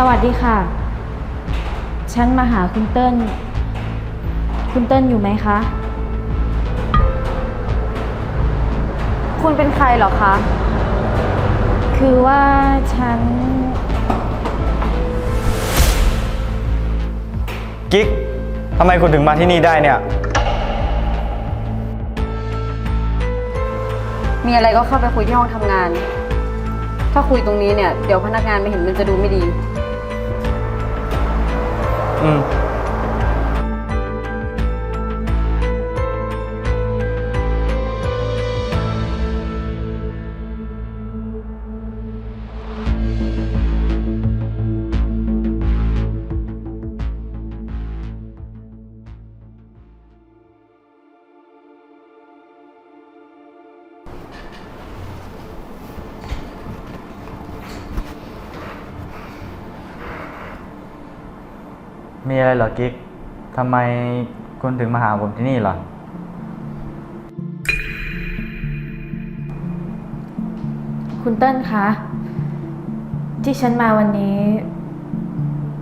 สวัสดีค่ะ ฉันมาหาคุณเติ้ล คุณเติ้ลอยู่ไหมคะ คุณเป็นใครเหรอคะ คือว่าฉัน กิ๊กทำไมคุณถึงมาที่นี่ได้เนี่ย มีอะไรก็เข้าไปคุยที่ห้องทำงาน ถ้าคุยตรงนี้เนี่ย เดี๋ยวพนักงานไม่เห็นมันจะดูไม่ดี อื มีอะไรเหรอกิ๊กทำไมคุณถึงมาหาผมที่นี่เหรอ คุณเติ้ลคะ ที่ฉันมาวันนี้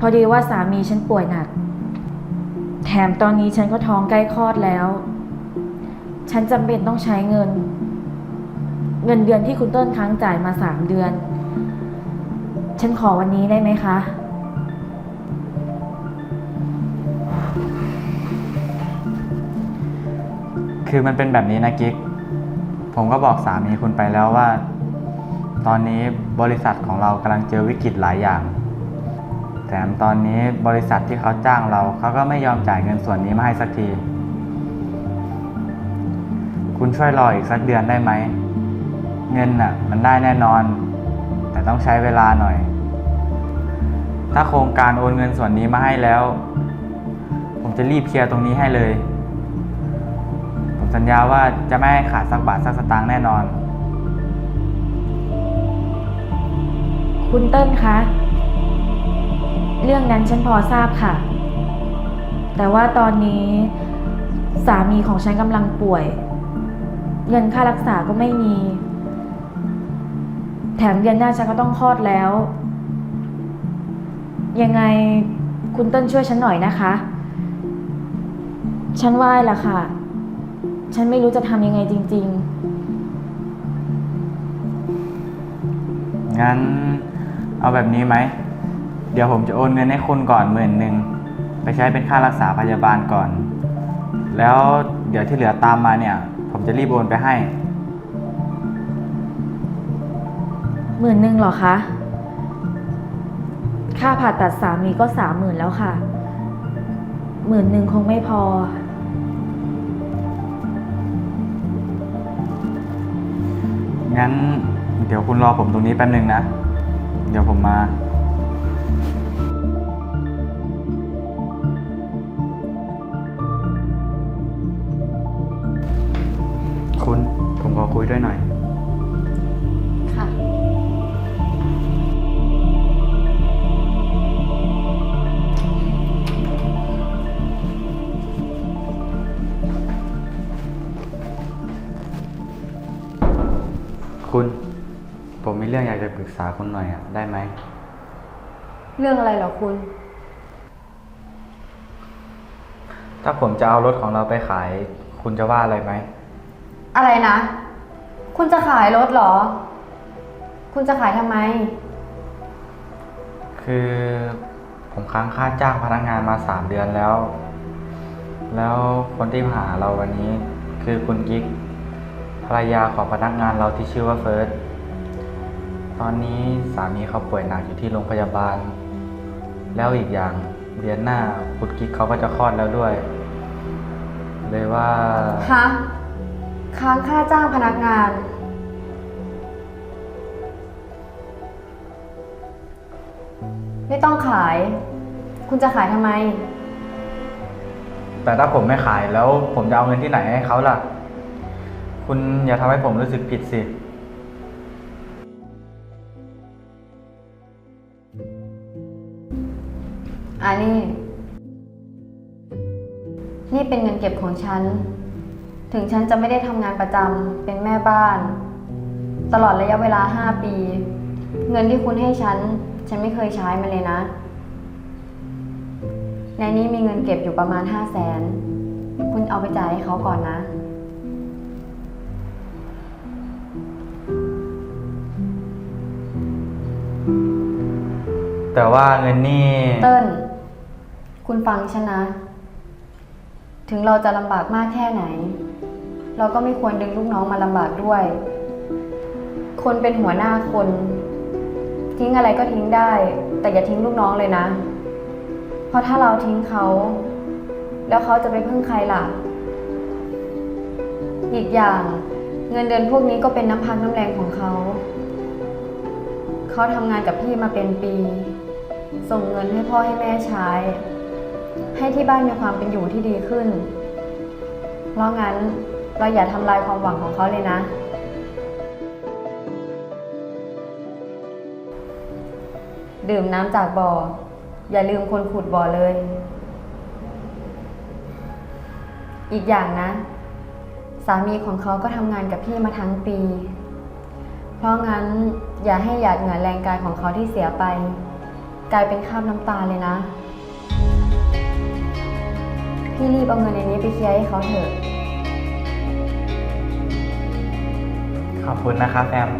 พอดีว่าสามีฉันป่วยหนัก แถมตอนนี้ฉันก็ท้องใกล้คลอดแล้ว ฉันจำเป็นต้องใช้เงิน เงินเดือนที่คุณเติ้ลค้างจ่ายมาสามเดือน ฉันขอวันนี้ได้ไหมคะ คือมันเป็นแบบนี้นะกิ๊ก ผมก็บอกสามีคุณไปแล้วว่า ตอนนี้บริษัทของเรากำลังเจอวิกฤตหลายอย่าง แถมตอนนี้บริษัทที่เขาจ้างเราเขาก็ไม่ยอมจ่ายเงินส่วนนี้มาให้สักที คุณช่วยรออีกสักเดือนได้ไหม เงินน่ะ มันได้แน่นอน แต่ต้องใช้เวลาหน่อย ถ้าโครงการโอนเงินส่วนนี้มาให้แล้ว ผมจะรีบเคลียร์ตรงนี้ให้เลย สัญญาว่าจะไม่ให้ขาดสักบาทสักสตางค์แน่นอน คุณเติ้ลคะ เรื่องนั้นฉันพอทราบค่ะ แต่ว่าตอนนี้สามีของฉันกำลังป่วย เงินค่ารักษาก็ไม่มี แถมเดือนหน้าฉันก็ต้องคลอดแล้ว ยังไงคุณเติ้ลช่วยฉันหน่อยนะคะ ฉันไหว้ละค่ะ ฉันไม่รู้จะทำยังไงจริงๆงั้นเอาแบบนี้ไหม เดี๋ยวผมจะโอนเงินให้คุณก่อนหมื่นหนึ่งไปใช้เป็นค่ารักษาพยาบาลก่อน แล้วเดี๋ยวที่เหลือตามมาเนี่ย ผมจะรีบโอนไปให้หมื่นหนึ่งเหรอคะ ค่าผ่าตัดสามีก็สามหมื่นแล้วค่ะ หมื่นหนึ่งคงไม่พอ งั้น เดี๋ยวคุณรอผมตรงนี้แป๊บนึงนะ เดี๋ยวผมมา คุณ ผมขอคุยด้วยหน่อย คุณผมมีเรื่องอยากจะปรึกษาคุณหน่อยอะ ได้ไหม เรื่องอะไรเหรอคุณ ถ้าผมจะเอารถของเราไปขาย คุณจะว่าอะไรไหม อะไรนะ คุณจะขายรถเหรอ คุณจะขายทำไม คือผมค้างค่าจ้างพนักงานมาสามเดือนแล้ว แล้วคนที่มาหาเราวันนี้ คือคุณกิ๊ก ภรรยาของพนักงานเราที่ชื่อว่าเฟิร์ส ตอนนี้สามีเขาป่วยหนักอยู่ที่โรงพยาบาล แล้วอีกอย่างเดือนหน้าคุณกิ๊กเขาก็จะคลอดแล้วด้วย เลยว่าฮะค้างค่าจ้างพนักงาน ไม่ต้องขาย คุณจะขายทำไม แต่ถ้าผมไม่ขายแล้วผมจะเอาเงินที่ไหนให้เขาล่ะ คุณอย่าทำให้ผมรู้สึกผิดสิอ่านี่ นี่เป็นเงินเก็บของฉัน ถึงฉันจะไม่ได้ทำงานประจำ เป็นแม่บ้าน ตลอดระยะเวลา 5 ปี เงินที่คุณให้ฉัน ฉันไม่เคยใช้มันเลยนะ ในนี้มีเงินเก็บอยู่ประมาณห้าแสน คุณเอาไปจ่ายให้เขาก่อนนะ แต่ว่าเงินนี่ เติ้ลคุณฟังฉันนะ ถึงเราจะลำบากมากแค่ไหน เราก็ไม่ควรดึงลูกน้องมาลำบากด้วย คนเป็นหัวหน้าคน ทิ้งอะไรก็ทิ้งได้ แต่อย่าทิ้งลูกน้องเลยนะ เพราะถ้าเราทิ้งเขา แล้วเขาจะไปพึ่งใครล่ะ อีกอย่างเงินเดือนพวกนี้ก็เป็นน้ำพักน้ำแรงของเขา เขาทำงานกับพี่มาเป็นปี ส่งเงินให้พ่อให้แม่ใช้ ให้ที่บ้านมีความเป็นอยู่ที่ดีขึ้น เพราะงั้นเราอย่าทำลายความหวังของเขาเลยนะ ดื่มน้ำจากบ่อ อย่าลืมคนขุดบ่อเลย อีกอย่างนะ สามีของเขาก็ทำงานกับพี่มาทั้งปี เพราะงั้นอย่าให้หยาดเหงื่อแรงกายของเขาที่เสียไป กลายเป็นคราบน้ำตาเลยนะ พี่รีบเอาเงินในนี้ไปเคลียร์ให้เขาเถอะ ขอบคุณนะครับแอม